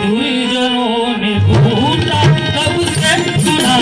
दुर्जनों में भूला कब से सुना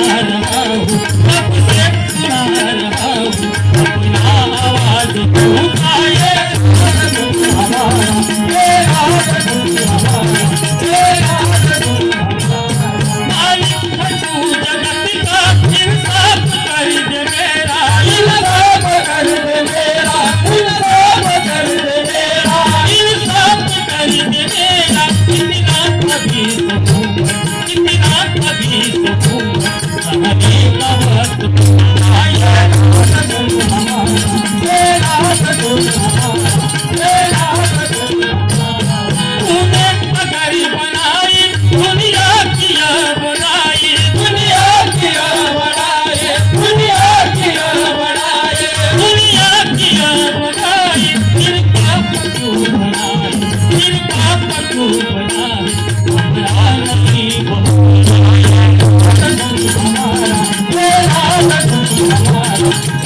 पाप क्यों